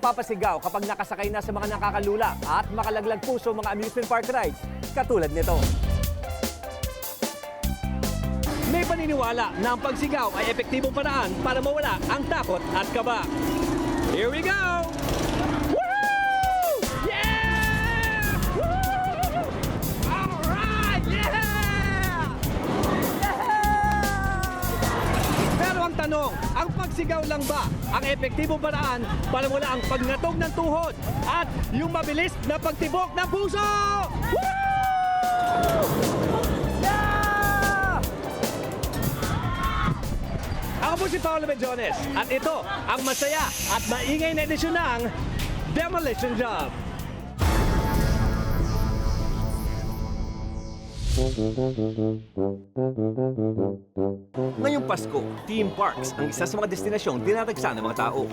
mapapasigaw kapag nakasakay na sa mga nakakalula at makalaglag puso mga amusement park rides katulad nito. May paniniwala na ang pagsigaw ay epektibong paraan para mawala ang takot at kaba. Here we go! Pagsigaw lang ba ang epektibong paraan para mawala ang pagnatog ng tuhod at yung mabilis na pagtibok ng puso? Woo! Yeah! Ako po si Paolo Medjones at ito ang masaya at maingay na edisyon ng Demolition Job. Ngayong Pasko, Team Parks ang isa sa mga destinasyong dinaragsa ng mga tao.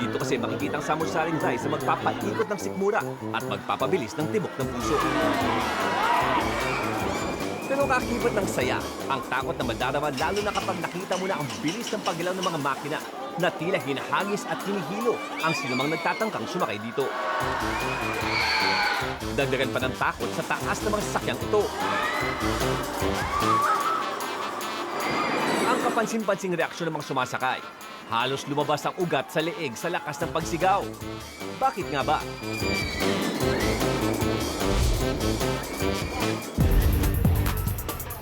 Dito kasi makikita ang samur-saring rides na magpapaikot ng sikmura at magpapabilis ng tibok ng puso. Pero kakibot ng saya, ang takot na madarama lalo na kapag nakita mo na ang bilis ng paglaw ng mga makina na tila hinahagis at hinihilo ang sinumang nagtatangkang sumakay dito. Dagdagan pa ng takot sa taas ng mga sasakyang ito. Ang kapansin-pansing reaksyon ng mga sumasakay. Halos lumabas ang ugat sa leeg sa lakas ng pagsigaw. Bakit nga ba?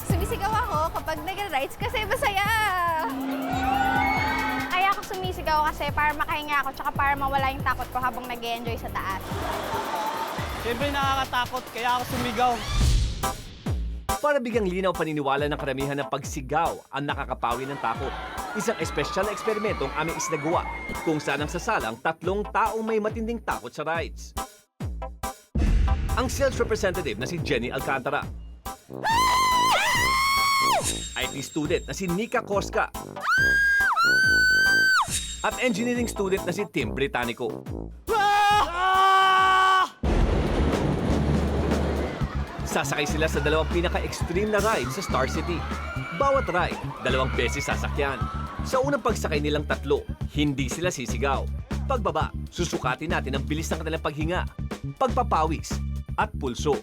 Sumisigaw ako kapag nag-rides kasi masaya. Sumisigaw kasi para makahinga ako tsaka para mawala yung takot ko habang nag enjoy sa taas. Siyempre nakakatakot, kaya ako sumigaw. Para bigyang linaw paniniwala ng karamihan ng pagsigaw ang nakakapawi ng takot. Isang espesyal na eksperimento ang aming isinagawa kung saan ang sasalang tatlong taong may matinding takot sa rides. Ang sales representative na si Jenny Alcantara. IT student na si Nika Koska. At engineering student na si Tim Britannico. Sasakay sila sa dalawang pinaka-extreme na ride sa Star City. Bawat ride, dalawang beses sasakyan. Sa unang pagsakay nilang tatlo, hindi sila sisigaw. Pagbaba, susukatin natin ang bilis ng kanilang paghinga, pagpapawis, at pulso.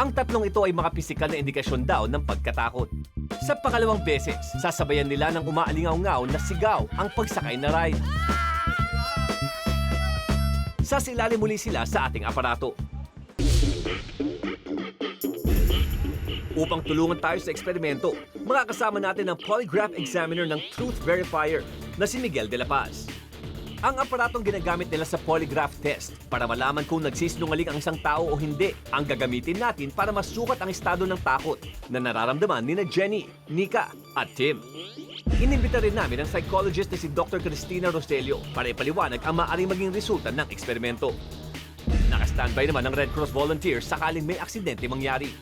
Ang tatlong ito ay mga pisikal na indikasyon daw ng pagkatakot. Sa pangalawang beses, sasabayan nila ng umaalingaw-ngaw na sigaw ang pagsakay na ride. Sasilalim muli sila sa ating aparato. Upang tulungan tayo sa eksperimento, makakasama natin ang polygraph examiner ng Truth Verifier na si Miguel de la Paz. Ang aparatong ginagamit nila sa polygraph test para malaman kung nagsisinungaling ang isang tao o hindi ang gagamitin natin para masukat ang estado ng takot na nararamdaman ni na Jenny, Nika at Tim. Inimbita rin namin ang psychologist na si Dr. Cristina Roselio para ipaliwanag ang maaaring maging resulta ng eksperimento. Naka-standby naman ang Red Cross volunteers sakaling may aksidente mangyari.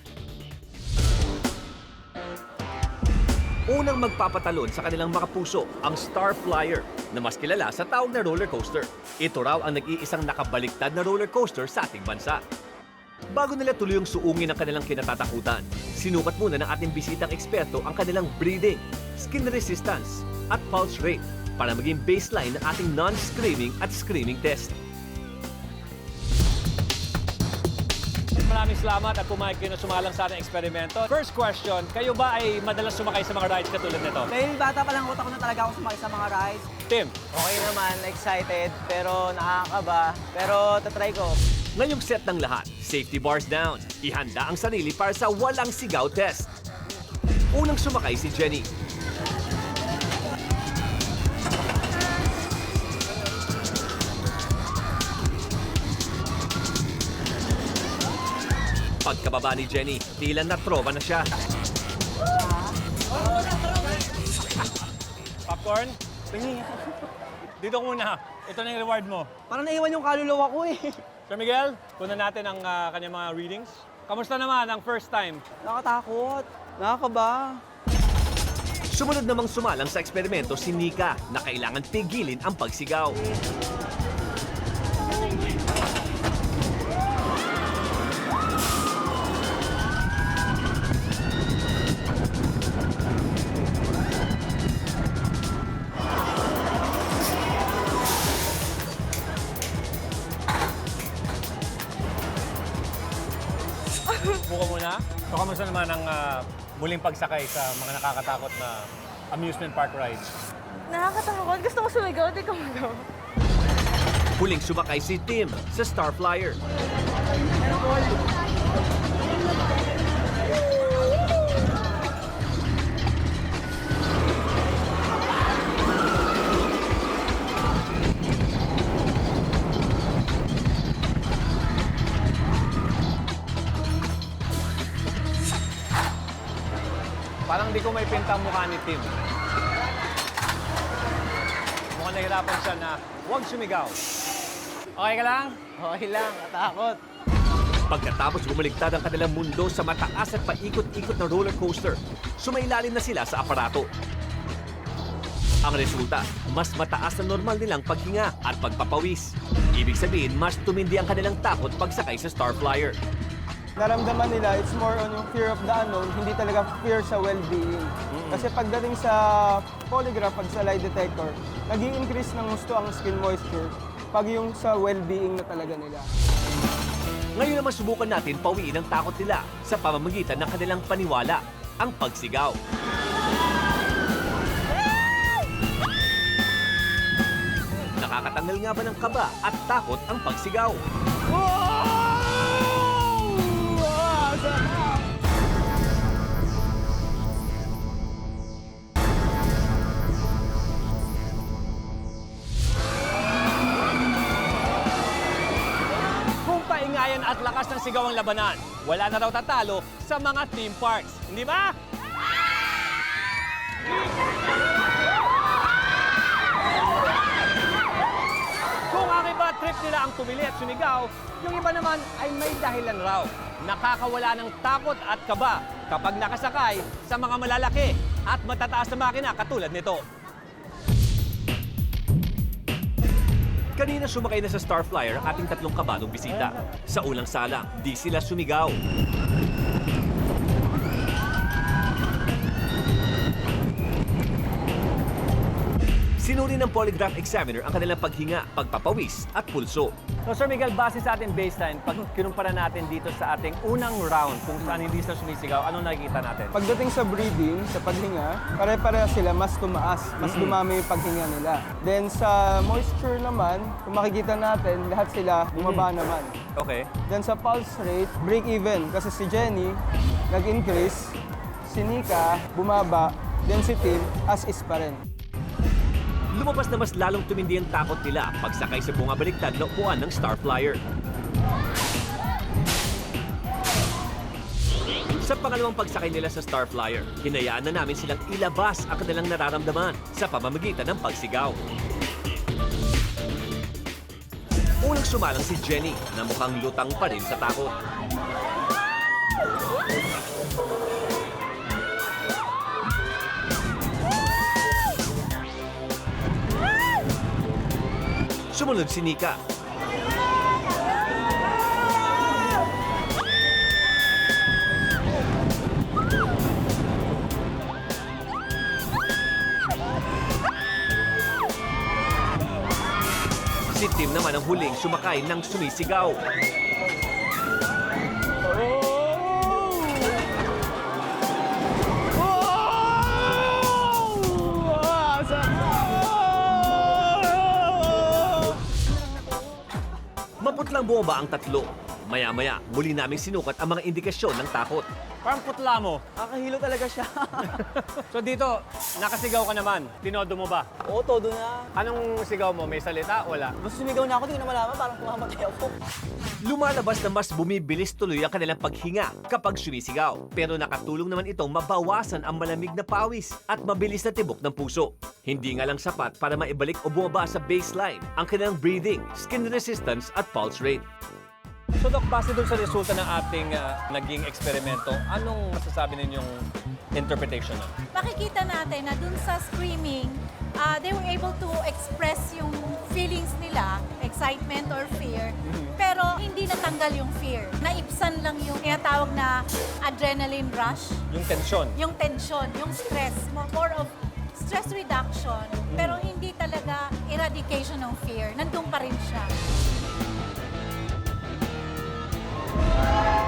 Unang magpapatalon sa kanilang mga puso ang Star Flyer na mas kilala sa tawag na roller coaster. Ito raw ang nag-iisang nakabaliktad na roller coaster sa ating bansa. Bago nila tuluyang suungin ang kanilang kinatatakutan, sinukat muna ng ating bisitang eksperto ang kanilang breathing, skin resistance, at pulse rate para maging baseline ng ating non-screaming at screaming test. Maraming salamat at pumayag kayo na sumalang sa ating eksperimento. First question, kayo ba ay madalas sumakay sa mga rides katulad nito? Dahil bata pa lang utak ko na talaga ako sumakay sa mga rides. Tim, Okay naman, excited, pero nakakaba. Pero tatry ko. Ngayong set ng lahat, safety bars down. Ihanda ang sarili para sa walang sigaw test. Unang sumakay si Jenny. Pagkababa ni Jenny, tila na trova na siya. popcorn? Dito ko muna. Ito na yung reward mo. Parang naiwan yung kaluluwa ko eh. Sir Miguel, kunan natin ang ah, kanyang mga readings. Kamusta naman ang first time? Nakatakot. Nakakaba. Sumunod namang sumalang sa eksperimento si Nika na kailangan pigilin ang pagsigaw. So, kamusta naman ang ah, muling pagsakay sa mga nakakatakot na amusement park rides? Nakakatakot. Gusto ko sumigaw, di ko magawa. Huling sumakay si Tim sa Star Flyer. Parang di ko may pinta ang mukha ni Tim. Mukhang nahirapan siya na huwag sumigaw. Okay ka lang? Okay lang, natakot. Pagkatapos bumaligtad ang kanilang mundo sa mataas at paikot-ikot na roller coaster, sumailalim na sila sa aparato. Ang resulta, mas mataas na normal nilang paghinga at pagpapawis. Ibig sabihin, mas tumindi ang kanilang takot pagsakay sa Star Flyer. Naramdaman nila, it's more on yung fear of the unknown, hindi talaga fear sa well-being. Kasi pagdating sa polygraph at sa lie detector, nag increase ng gusto ang skin moisture pag yung sa well-being na talaga nila. Ngayon naman subukan natin pawiin ang takot nila sa pamamagitan ng kanilang paniwala, ang pagsigaw. Nakakatanggal nga ba ng kaba at takot ang pagsigaw? Kung paingayan at lakas ng sigaw ang labanan, wala na raw tatalo sa mga theme parks. Hindi ba? Kung ang iba trip nila ang tumili at sumigaw, yung iba naman ay may dahilan raw. Nakakawala ng takot at kaba kapag nakasakay sa mga malalaki at matataas na makina katulad nito. Kanina sumakay na sa Star Flyer ang ating tatlong kabalong bisita. Sa unang sala, di sila sumigaw. Sinuri ng polygraph examiner ang kanilang paghinga, pagpapawis at pulso. So Sir Miguel, base sa ating baseline, pag kinumpara natin dito sa ating unang round kung saan hindi sila sumisigaw, anong nakikita natin? Pagdating sa breathing, sa paghinga, pare-pareha sila mas tumaas, mas dumami yung paghinga nila. Then sa moisture naman, kung makikita natin, lahat sila bumaba naman. Okay. Then sa pulse rate, break even. Kasi si Jenny, nag-increase. Si Nika, bumaba. Then si Tim, as is pa rin. Lumabas na mas lalong tumindi ang takot nila pagsakay sa bumabaliktad na upuan ng Star Flyer. Sa pangalawang pagsakay nila sa Star Flyer, hinayaan na namin silang ilabas ang kanilang nararamdaman sa pamamagitan ng pagsigaw. Unang sumalang si Jenny na mukhang lutang pa rin sa takot. Sumunod si Nika. Si Tim naman ang huling sumakay ng sumisigaw. Maputlang bumaba ang tatlo. Maya-maya, muli naming sinukat ang mga indikasyon ng takot. Parang putla mo. Nakakahilo talaga siya. So dito, nakasigaw ka naman. Tinodo mo ba? Oo, todo na. Anong sigaw mo? May salita? Wala. Mas sumigaw na ako, di ko na malaman, parang kumamatay ako. Lumalabas na mas bumibilis tuloy ang kanilang paghinga kapag sumisigaw. Pero nakatulong naman itong mabawasan ang malamig na pawis at mabilis na tibok ng puso. Hindi nga lang sapat para maibalik o bumaba sa baseline ang kanilang breathing, skin resistance at pulse rate. So Doc, base dun sa resulta ng ating ah, naging eksperimento, anong masasabi ninyong interpretation nun? Makikita natin na dun sa screaming, ah, they were able to express yung feelings nila, excitement or fear, pero hindi natanggal yung fear. Naipsan lang yung tinatawag na adrenaline rush, Yung tensyon. yung tension, yung stress, mo- more of stress reduction, pero hindi talaga eradication ng fear. Nandun pa rin siya.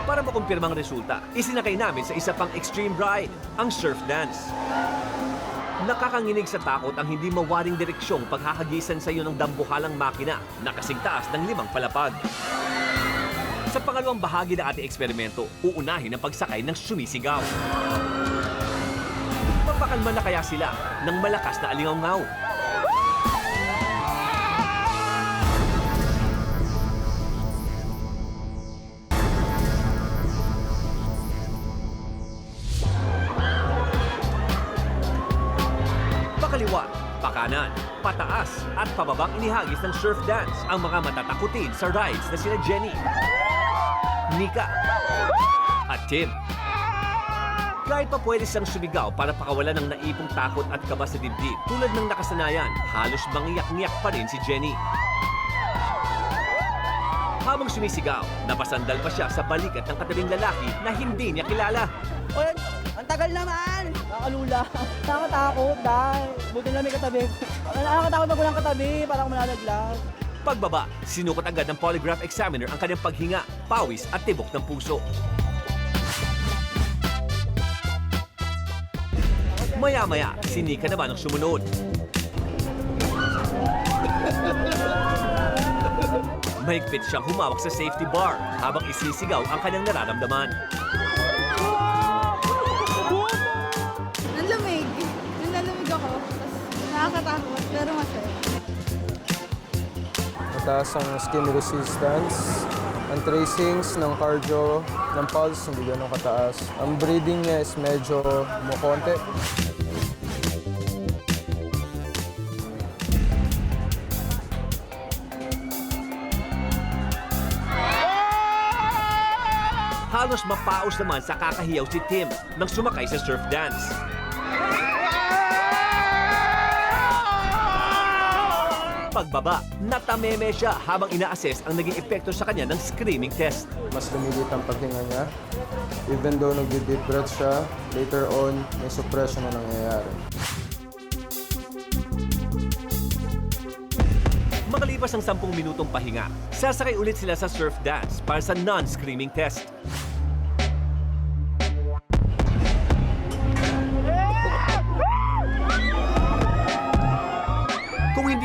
Para makumpirmang resulta, isinakay namin sa isa pang extreme ride, ang surf dance. Nakakanginig sa takot ang hindi mawaring direksyong paghahagisan sa iyo ng dambuhalang makina na kasing taas ng limang palapag. Sa pangalawang bahagi ng ating eksperimento, uunahin ang pagsakay ng sumisigaw. Mapakalma na kaya sila ng malakas na alingaw-ngaw. Pataas at pababang inihagis ng surf dance ang mga matatakutin sa rides na sila Jenny, Nika, at Tim. Kahit pa pwede siyang sumigaw para pakawalan ng naipong takot at kaba sa dibdib, tulad ng nakasanayan, halos mangiyak-ngiyak pa rin si Jenny. Habang sumisigaw, napasandal pa siya sa balikat ng katabing lalaki na hindi niya kilala. Oy, ang tagal naman! Nakakalula. Nakakatakot dahil buti na may katabi. Nakakatakot pag walang katabi, parang malalaglag. Pagbaba, sinukot agad ng polygraph examiner ang kanyang paghinga, pawis at tibok ng puso. Maya-maya, sinika naman ang sumunod. Mahigpit siyang humawak sa safety bar habang isisigaw ang kanyang nararamdaman. Mataas ang skin resistance. Ang tracings ng cardio, ng pulse, hindi ganun kataas. Ang breathing niya is medyo mukonte. Halos mapaos naman sa kakahiyaw si Tim nang sumakay sa surf dance. Pagbaba, natameme siya habang ina-assess ang naging epekto sa kanya ng screaming test. Mas lumilit ang paghinga niya. Even though nag-deep breath siya, later on, may suppression na nangyayari. Makalipas ang 10 minutong pahinga, sasakay ulit sila sa surf dance para sa non-screaming test.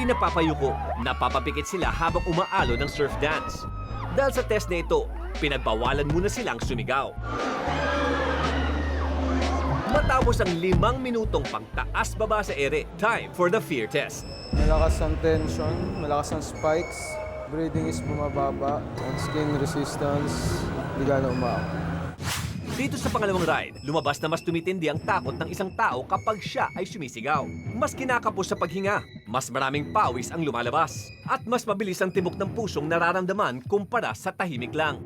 Hindi napapayuko, napapapikit sila habang umaalo ng surf dance. Dahil sa test na ito, pinagbawalan muna silang sumigaw. Matapos ang limang minutong pagtaas-baba sa ere, time for the fear test. Malakas ang tension, malakas ang spikes, breathing is bumababa, ang skin resistance, hindi gano'ng umaak. Dito sa pangalawang ride, lumabas na mas tumitindi ang takot ng isang tao kapag siya ay sumisigaw. Mas kinakapos sa paghinga, mas maraming pawis ang lumalabas, at mas mabilis ang tibok ng pusong nararamdaman kumpara sa tahimik lang.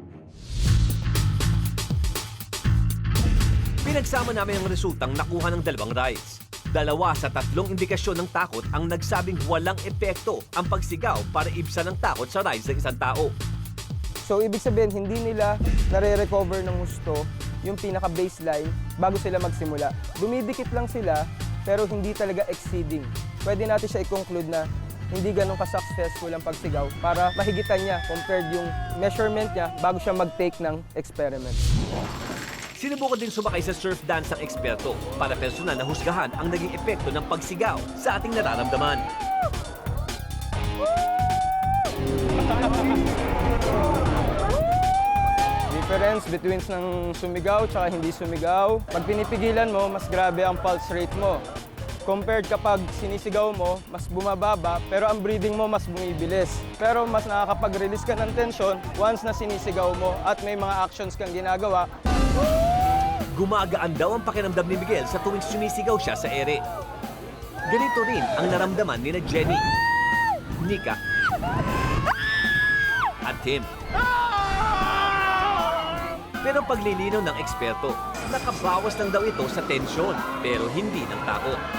Pinagsama namin ang resultang nakuha ng dalawang rides. Dalawa sa tatlong indikasyon ng takot ang nagsabing walang epekto ang pagsigaw para ibsan ang takot sa rides ng isang tao. So, ibig sabihin, hindi nila nare-recover ng gusto yung pinaka-baseline bago sila magsimula. Dumidikit lang sila, pero hindi talaga exceeding. Pwede natin siya i-conclude na hindi ganun ka-successful ang pagsigaw para mahigitan niya compared yung measurement niya bago siya mag-take ng experiment. Sinubukan din sumakay sa surf dance ng eksperto para personal na husgahan ang naging epekto ng pagsigaw sa ating nararamdaman. Difference between ng sumigaw tsaka hindi sumigaw. Pag pinipigilan mo, mas grabe ang pulse rate mo. Compared kapag sinisigaw mo, mas bumababa, pero ang breathing mo mas bumibilis. Pero mas nakakapag-release ka ng tension once na sinisigaw mo at may mga actions kang ginagawa. Gumagaan daw ang pakiramdam ni Miguel sa tuwing sumisigaw siya sa ere. Ganito rin ang naramdaman ni na Jenny, Nika, at Tim. Pero paglilinaw ng eksperto, nakabawas lang daw ito sa tensyon, pero hindi ng takot.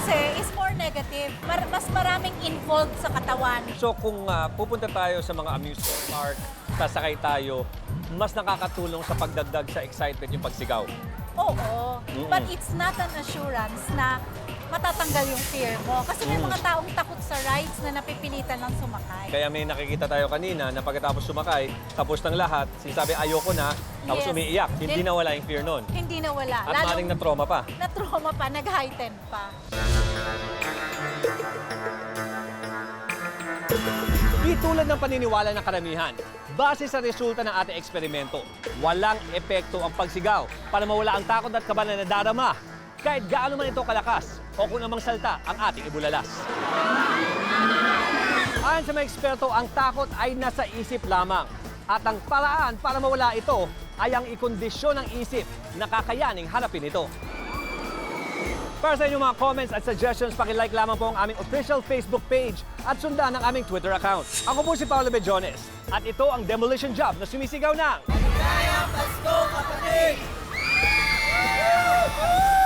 Kasi is more negative. Mar- mas maraming involved sa katawan. So kung ah, pupunta tayo sa mga amusement park, sasakay tayo, mas nakakatulong sa pagdagdag sa excitement yung pagsigaw. Oo. But it's not an assurance na matatanggal yung fear mo. Kasi may mga taong takot sa rides na napipilitan lang sumakay. Kaya may nakikita tayo kanina na pagkatapos sumakay, tapos ng lahat, sinasabi ayoko na, tapos Yes. umiiyak. Hindi Then- nawala yung fear nun. Hindi na wala. At maring na trauma pa. na-trauma pa, nag-heighten pa. Di tulad ng paniniwala ng karamihan, base sa resulta ng ating eksperimento, walang epekto ang pagsigaw para mawala ang takot at kaba na nadarama kahit gaano man ito kalakas o kung namang salta ang ating ibulalas. Ayon sa mga eksperto, ang takot ay nasa isip lamang. At ang paraan para mawala ito ay ang ikondisyon ng isip na kakayaning harapin ito. Para sa inyong mga comments at suggestions, pakilike lamang po ang aming official Facebook page at sundan ang aming Twitter account. Ako po si Paolo Bejones at ito ang demolition job na sumisigaw ng... Maligayang Pasko, kapatid! Woo! Woo!